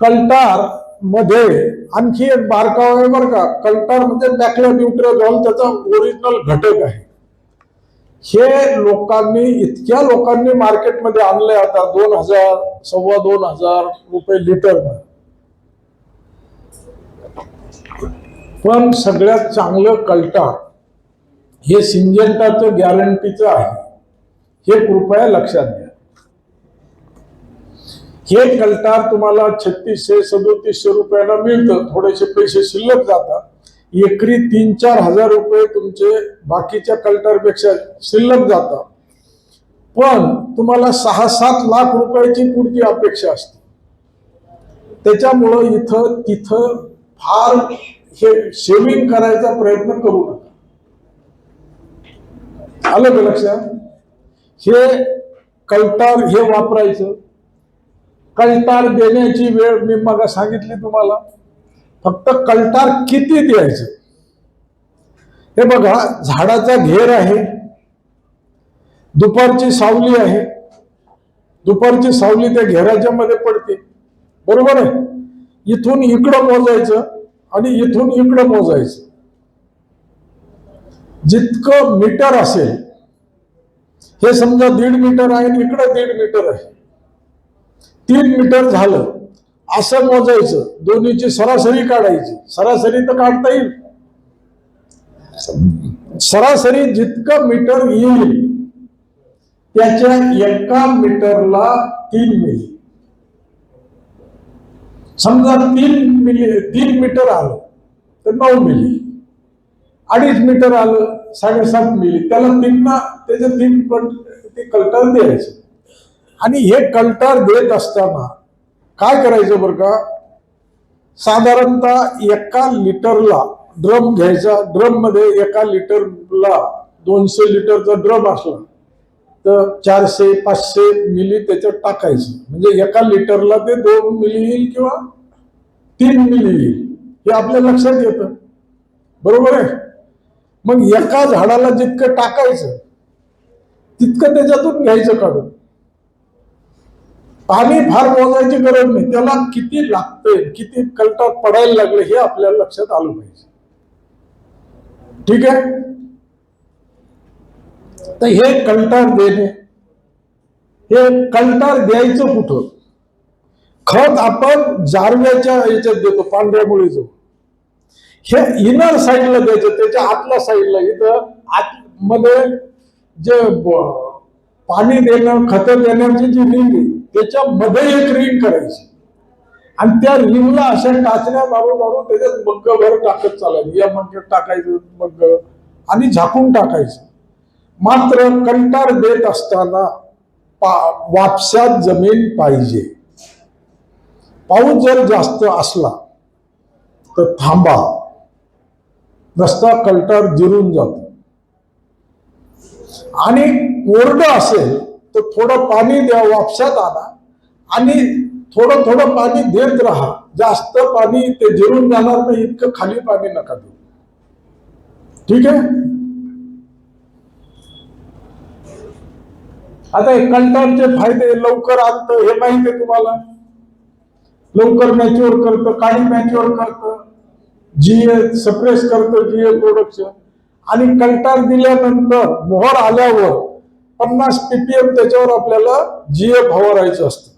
कल्टारमध्ये आणखी एक बारकाव आहे बरं का. कल्टार म्हणजे बॅक्लोब्युट्राझॉल त्याचा ओरिजिनल घटक आहे. हे लोकांनी इतक्या लोकांनी मार्केटमध्ये आणले आता दोन हजार सव्वा दोन हजार रुपये लिटर पण सगळ्यात चांगलं कल्टार हे सिंजेंटाचं गॅरंटीचं आहे. हे कृपया लक्षात घ्या. हे कल्टार तुम्हाला छत्तीसशे सदोतीसशे रुपयाला मिळतं. थोडेसे पैसे शिल्लक जातात. एकरी तीन चार हजार रुपये तुमचे बाकीच्या कल्टारपेक्षा शिल्लक जातात. पण तुम्हाला सहा सात लाख रुपयाची पुढची अपेक्षा असते. त्याच्यामुळं इथं तिथं फार हे शेविंग करायचा प्रयत्न करू नका. आलं का लक्षात? हे कल्टार हे वापरायचं. कल्टार देण्याची वेळ मी मग सांगितली तुम्हाला. फक्त कल्टार किती द्यायचं? हे बघा झाडाचा घेर आहे. दुपारची सावली आहे. दुपारची सावली त्या घेराच्या मध्ये पडते. बरोबर आहे? इथून इकडं मोजायचं आणि इथून इकडं मोजायचं. जितकं मीटर असेल हे समजा दीड मीटर आहे आणि इकडं दीड मीटर आहे. तीन मीटर झालं. असं मोजायचं. दोन्हीची सरासरी काढायची. सरासरी तर काढता येईल. सरासरी जितकं मीटर येईल त्याच्या एका मीटरला तीन मिली. समजा तीन मिली तीन मीटर आलं तर नऊ मिली. अडीच मीटर आलं साडेसात मिली. त्याला तीन ना त्याच्या तीन पट ते कल्टर द्यायचं. आणि हे कल्टार देत असताना काय करायचं बरं का? साधारणतः एका लिटरला ड्रम घ्यायचा. ड्रममध्ये एका लिटरला दोनशे लिटरचा ड्रम असला तर चारशे पाचशे मिली त्याच्यात टाकायचं. म्हणजे एका लिटरला ते दोन मिली येईल किंवा तीन मिली येईल हे आपल्या लक्षात येतं. बरोबर आहे? मग एका झाडाला जितकं टाकायचं तितकं त्याच्यातून घ्यायचं काढून. पाणी फार मोजायची गरज नाही. त्याला किती लागतंय किती कल्टार पडायला लागले हे आपल्याला लक्षात आलं पाहिजे. ठीक आहे? तर हे कल्टार देणे हे कल्टार द्यायचं कुठं? खत आपण जारव्याच्या याच्यात देतो पांढऱ्या मुळीचं हे इनर साईडला द्यायचं त्याच्या आतल्या साईडला इथं आतमध्ये जे पाणी देणं खत देण्याची जी रिंग आहे त्याच्यामध्ये एक रिंग करायची. आणि त्या रिंगला अशा टाचण्या मारून मारून त्याच्यात मग्ग भर टाकत चालायचं. या मग्ग टाकायचं मग्ग आणि झाकून टाकायचं. मात्र कंटार देत असताना पा वापशात जमीन पाहिजे. पाऊस जर जास्त असला तर थांबा. रस्ता कल्टार जिरून जातो. आणि कोरडं असेल तर थोडं पाणी द्या वापशात आणा. आणि थोडं थोडं पाणी देत राहा. जास्त पाणी ते जिरून जाणार नाही इतकं खाली पाणी नका देऊ. ठीक आहे? आता हे कंटाळचे फायदे लवकर आणतं हे माहिती आहे तुम्हाला? लवकर मॅच्युअर करतं काही मॅच्युअर करतं. जीए सप्रेस करतं जीए प्रोडक्शन आणि कंटाळ दिल्यानंतर मोहर आल्यावर पन्नास पीपीएम त्याच्यावर आपल्याला जीए फवारायचं असतं.